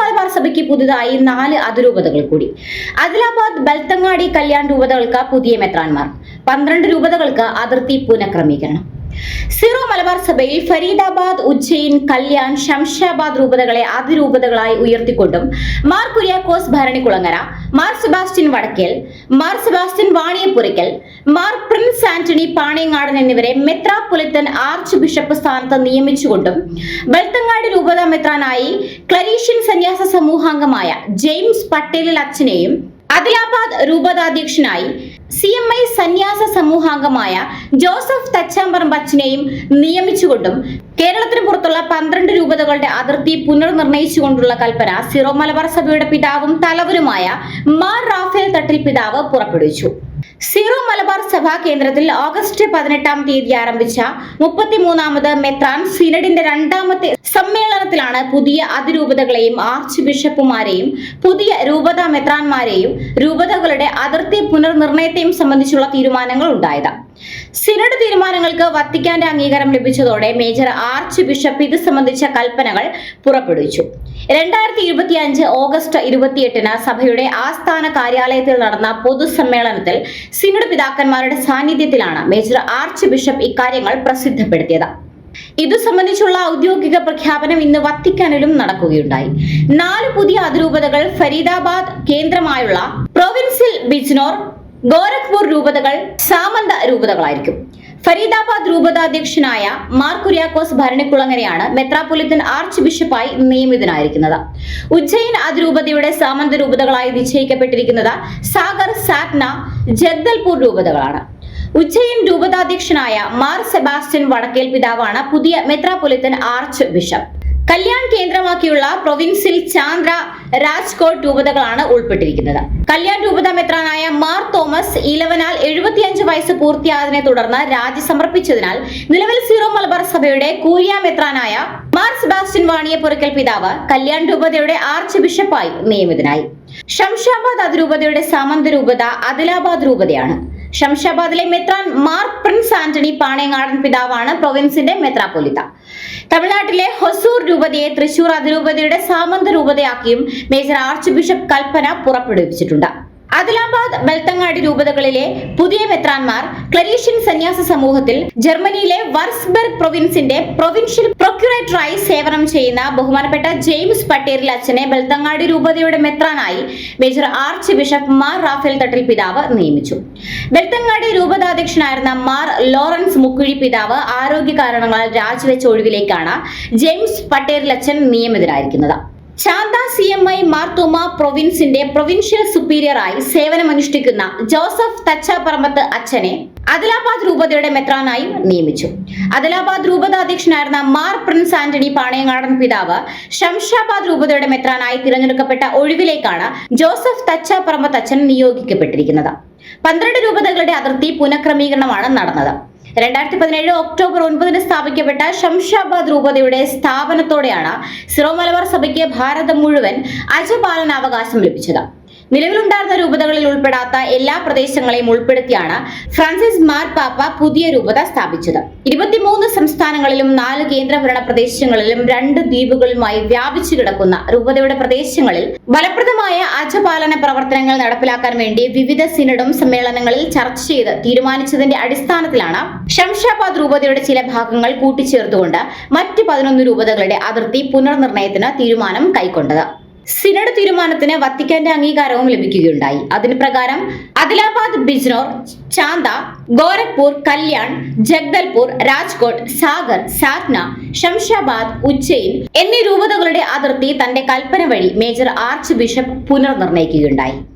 മലബാർ സഭയ്ക്ക് പുതുതായി നാല് അതിരൂപതകൾ കൂടി. ആദിലാബാദ് ബൽത്തങ്ങാടി കല്യാൺ രൂപതകൾക്ക് പുതിയ മെത്രാൻമാർ പന്ത്രണ്ട് രൂപതകൾക്ക് അതിർത്തി പുനഃക്രമീകരണം. സീറോ മലബാർ സഭയിൽ ഫരീദാബാദ് ഉജ്ജയിൻ കല്യാൺ ശംഷാബാദ് രൂപതകളെ അതിരൂപതകളായി ഉയർത്തിക്കൊണ്ടും മാർ കുര്യാക്കോസ് ഭരണിക്കുളങ്ങര മാർ Sebastian Vadakkel Mar Sebastian Vaniyapurakkal Mar Prince Antony Panengadan എന്നിവരെ മെത്രാപൊലിത്തൻ ആർച്ച് ബിഷപ്പ് സ്ഥാനത്ത് നിയമിച്ചുകൊണ്ടും ബൽത്തങ്ങാടി രൂപത മെത്രാനായി ക്ലരീഷ്യൻ സന്യാസ സമൂഹാംഗമായ ജെയിംസ് പട്ടേലിൽ അച്ഛനെയും അദിലാബാദ് രൂപതാധ്യക്ഷനായി സി എം ഐ സന്യാസ സമൂഹാംഗമായ ജോസഫ് തച്ചാമ്പറമ്പ് അച്ഛനെയും നിയമിച്ചുകൊണ്ടും കേരളത്തിന് പുറത്തുള്ള പന്ത്രണ്ട് രൂപതകളുടെ അതിർത്തി പുനർനിർണയിച്ചുകൊണ്ടുള്ള കൽപ്പന സിറോ മലബാർ സഭയുടെ പിതാവും തലവനുമായ മാർ റാഫേൽ തട്ടിൽ പിതാവ് പുറപ്പെടുവിച്ചു. സീറോ മലബാർ സഭാ കേന്ദ്രത്തിൽ ഓഗസ്റ്റ് പതിനെട്ടാം തീയതി ആരംഭിച്ച മുപ്പത്തിമൂന്നാമത് മെത്രാൻ സിനഡിന്റെ രണ്ടാമത്തെ സമ്മേളനത്തിലാണ് പുതിയ അതിരൂപതകളെയും ആർച്ച് ബിഷപ്പുമാരെയും പുതിയ രൂപത മെത്രാന്മാരെയും രൂപതകളുടെ അതിർത്തി പുനർനിർണയത്തെയും സംബന്ധിച്ചുള്ള തീരുമാനങ്ങൾ ഉണ്ടായത്. സിനഡ് തീരുമാനങ്ങൾക്ക് വത്തിക്കാന്റെ അംഗീകാരം ലഭിച്ചതോടെ മേജർ ആർച്ച് ബിഷപ്പ് ഇത് സംബന്ധിച്ച കൽപ്പനകൾ പുറപ്പെടുവിച്ചു. രണ്ടായിരത്തി ഇരുപത്തി അഞ്ച് ഓഗസ്റ്റ് ഇരുപത്തിയെട്ടിന് സഭയുടെ ആസ്ഥാന കാര്യാലയത്തിൽ നടന്ന പൊതുസമ്മേളനത്തിൽ സിനഡ് പിതാക്കന്മാരുടെ സാന്നിധ്യത്തിലാണ് മേജർ ആർച്ച് ബിഷപ്പ് ഇക്കാര്യങ്ങൾ പ്രസിദ്ധപ്പെടുത്തിയത്. ഇതു സംബന്ധിച്ചുള്ള ഔദ്യോഗിക പ്രഖ്യാപനം ഇന്ന് വത്തിക്കാനിലും നടക്കുകയുണ്ടായി. നാല് പുതിയ അതിരൂപതകൾ ഫരീദാബാദ് കേന്ദ്രമായുള്ള പ്രൊവിൻസിൽ ബിജ്നോർ ഗോരഖ്പൂർ രൂപതകൾ സാമന്ത രൂപതകളായിരിക്കും. ഫരീദാബാദ് രൂപതാധ്യക്ഷനായ മാർ കുര്യാക്കോസ് ഭരണിക്കുളങ്ങരെയാണ് മെത്രാപൊലിത്തൻ ആർച്ച് ബിഷപ്പായി നിയമിതനായിരിക്കുന്നത്. ഉജ്ജയിൻ അതിരൂപതയുടെ സാമന്ത രൂപതകളായി നിശ്ചയിക്കപ്പെട്ടിരിക്കുന്നത് സാഗർ സാറ്റ്ന ജഗ്ദൽപൂർ രൂപതകളാണ്. ഉജ്ജയിൻ രൂപതാധ്യക്ഷനായ മാർ സെബാസ്റ്റ്യൻ വടക്കേൽ പിതാവാണ് പുതിയ മെത്രാപൊലിത്തൻ ആർച്ച് ബിഷപ്പ്. കല്യാൺ കേന്ദ്രമാക്കിയുള്ള പ്രൊവിൻസിൽ ചാന്ദ്ര രാജ്കോട്ട് രൂപതകളാണ് ഉൾപ്പെട്ടിരിക്കുന്നത്. കല്യാൺ രൂപത മെത്രാനായ മാർ തോമസ് ഇലവനാൽ എഴുപത്തിയഞ്ച് വയസ്സ് പൂർത്തിയായതിനെ തുടർന്ന് രാജി സമർപ്പിച്ചതിനാൽ നിലവിൽ സീറോ മലബാർ സഭയുടെ കൂരിയ മെത്രാനായ മാർ സെബാസ്റ്റ്യൻ വാണിയപ്പുറക്കൽ പിതാവ് കല്യാൺ രൂപതയുടെ ആർച്ച് ബിഷപ്പായി നിയമിതനായി. ഷംഷാബാദ് അതിരൂപതയുടെ സാമന്ത രൂപത അദിലാബാദ് രൂപതയാണ്. ഷംഷാബാദിലെ മെത്രാൻ മാർ പ്രിൻസ് ആന്റണി പാണയങ്ങാടൻ പിതാവാണ് പ്രൊവിൻസിന്റെ മെത്രാപ്പൊലിത്ത. തമിഴ്നാട്ടിലെ ഹൊസൂർ രൂപതയെ തൃശൂർ അതിരൂപതയുടെ സാമന്ത രൂപതയാക്കിയും മേജർ ആർച്ച് ബിഷപ്പ് കൽപ്പന പുറപ്പെടുവിച്ചിട്ടുണ്ട്. അദിലാബാദ് ബെൽത്തങ്ങാടി രൂപതകളിലെ പുതിയ മെത്രാൻമാർ ക്ലരീഷ്യൻ സന്യാസ സമൂഹത്തിൽ ജർമ്മനിയിലെ വർസ്ബർഗ് പ്രൊവിൻസിന്റെ പ്രൊവിൻഷ്യൽ പ്രൊക്യുറേറ്ററായി സേവനം ചെയ്യുന്ന ബഹുമാനപ്പെട്ട ജെയിംസ് പട്ടേലിൽ അച്ഛനെ ബെൽത്തങ്ങാടി രൂപതയുടെ മെത്രാനായി major archbishop Mar Raphael Thattil പിതാവ് നിയമിച്ചു. ബെൽത്തങ്ങാടി രൂപതാധ്യക്ഷനായിരുന്ന മാർ ലോറൻസ് മുക്കുഴി പിതാവ് ആരോഗ്യ കാരണങ്ങളാൽ രാജിവെച്ച ഒഴിവിലേക്കാണ് ജെയിംസ് പട്ടേലിൽ അച്ഛൻ നിയമിതരായിരിക്കുന്നത് Chanda C M I Marthoma പ്രൊവിൻസിന്റെ provincial സുപ്പീരിയറായി സേവനമനുഷ്ഠിക്കുന്ന ജോസഫ് തച്ചാപ്പറമ്പത്ത് അച്ഛനെ അദിലാബാദ് രൂപതയുടെ മെത്രാനായും നിയമിച്ചു. അദിലാബാദ് രൂപത അധ്യക്ഷനായിരുന്ന മാർ പ്രിൻസ് ആന്റണി പാണയങ്ങാടൻ പിതാവ് ഷംഷാബാദ് രൂപതയുടെ മെത്രാനായി തിരഞ്ഞെടുക്കപ്പെട്ട ഒഴിവിലേക്കാണ് ജോസഫ് തച്ചാപ്പറമ്പത്ത് തച്ചൻ നിയോഗിക്കപ്പെട്ടിരിക്കുന്നത്. പന്ത്രണ്ട് രൂപതകളുടെ അതിർത്തി പുനഃക്രമീകരണമാണ് നടന്നത്. രണ്ടായിരത്തി പതിനേഴ് ഒക്ടോബർ ഒൻപതിന് സ്ഥാപിക്കപ്പെട്ട ശംഷാബാദ് രൂപതയുടെ സ്ഥാപനത്തോടെയാണ് സിറോ മലബാർ സഭയ്ക്ക് ഭാരതം മുഴുവൻ അജപാലനാവകാശം ലഭിച്ചത്. നിലവിലുണ്ടായിരുന്ന രൂപതകളിൽ ഉൾപ്പെടാത്ത എല്ലാ പ്രദേശങ്ങളെയും ഉൾപ്പെടുത്തിയാണ് ഫ്രാൻസിസ് മാർ പാപ്പ പുതിയ രൂപത സ്ഥാപിച്ചത്. ഇരുപത്തിമൂന്ന് സംസ്ഥാനങ്ങളിലും നാല് കേന്ദ്രഭരണ പ്രദേശങ്ങളിലും രണ്ട് ദ്വീപുകളുമായി വ്യാപിച്ചു കിടക്കുന്ന രൂപതയുടെ പ്രദേശങ്ങളിൽ ഫലപ്രദമായ അജപാലന പ്രവർത്തനങ്ങൾ നടപ്പിലാക്കാൻ വേണ്ടി വിവിധ സിനഡും സമ്മേളനങ്ങളിൽ ചർച്ച ചെയ്ത് തീരുമാനിച്ചതിന്റെ അടിസ്ഥാനത്തിലാണ് ഷംഷാബാദ് രൂപതയുടെ ചില ഭാഗങ്ങൾ കൂട്ടിച്ചേർത്തുകൊണ്ട് മറ്റ് പതിനൊന്ന് രൂപതകളുടെ അതിർത്തി പുനർനിർണയത്തിന് തീരുമാനം കൈക്കൊണ്ടത്. സിനഡ് തീരുമാനത്തിന് വത്തിക്കാന്റെ അംഗീകാരവും ലഭിക്കുകയുണ്ടായി. അതിന് പ്രകാരം അദിലാബാദ് ബിജ്നോർ ചാന്ത ഗോരഖ്പൂർ കല്യാൺ ജഗ്ദൽപൂർ രാജ്കോട്ട് സാഗർ സാത്ന ശംഷാബാദ് ഉജ്ജയിൻ എന്നീ രൂപതകളുടെ അതിർത്തി തന്റെ കൽപ്പന വഴി മേജർ ആർച്ച് ബിഷപ്പ് പുനർനിർണയിക്കുകയുണ്ടായി.